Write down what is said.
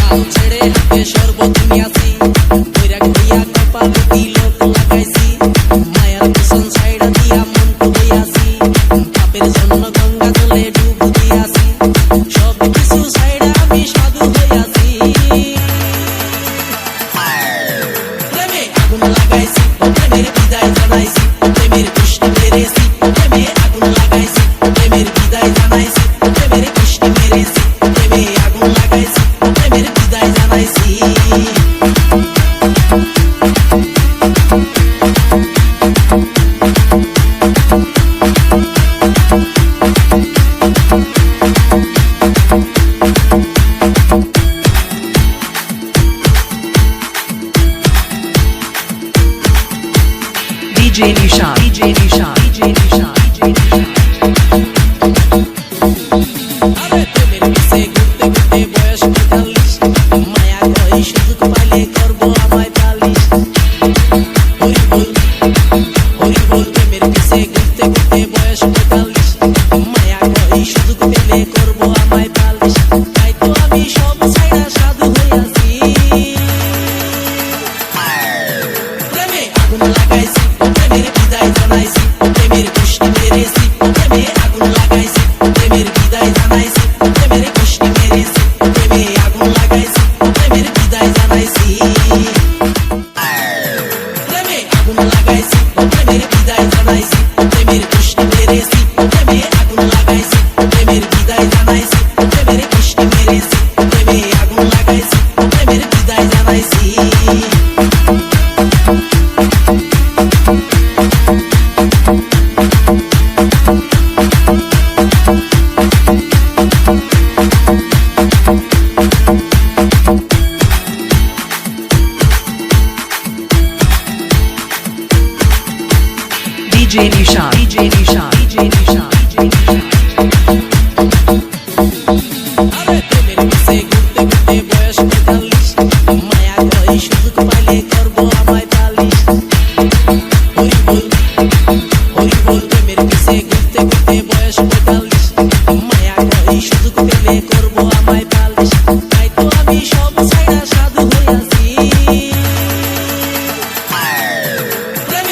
হাল ছেড়ে হাতে শরবত নিয়াছি বৈরাগ দিয়া কপালে DJ i DJ Nisha, DJ Nisha, DJ Nisha. guys. প্রেমের বিদায় জানাইছি প্রেমের কৃষ্ণ মেরেছি প্রেমে আগুন লাগাইছি প্রেমের বিদায় জানাইছি প্রেমের কৃষ্ণ মেরেছি প্রেমে আগুন লাগাইছি প্রেমের বিদায় জানাইছি DJ Nisha, DJ Nisha, DJ Nisha, DJ Nisha. Hori bol, hori bol, te merece que te, que te voy a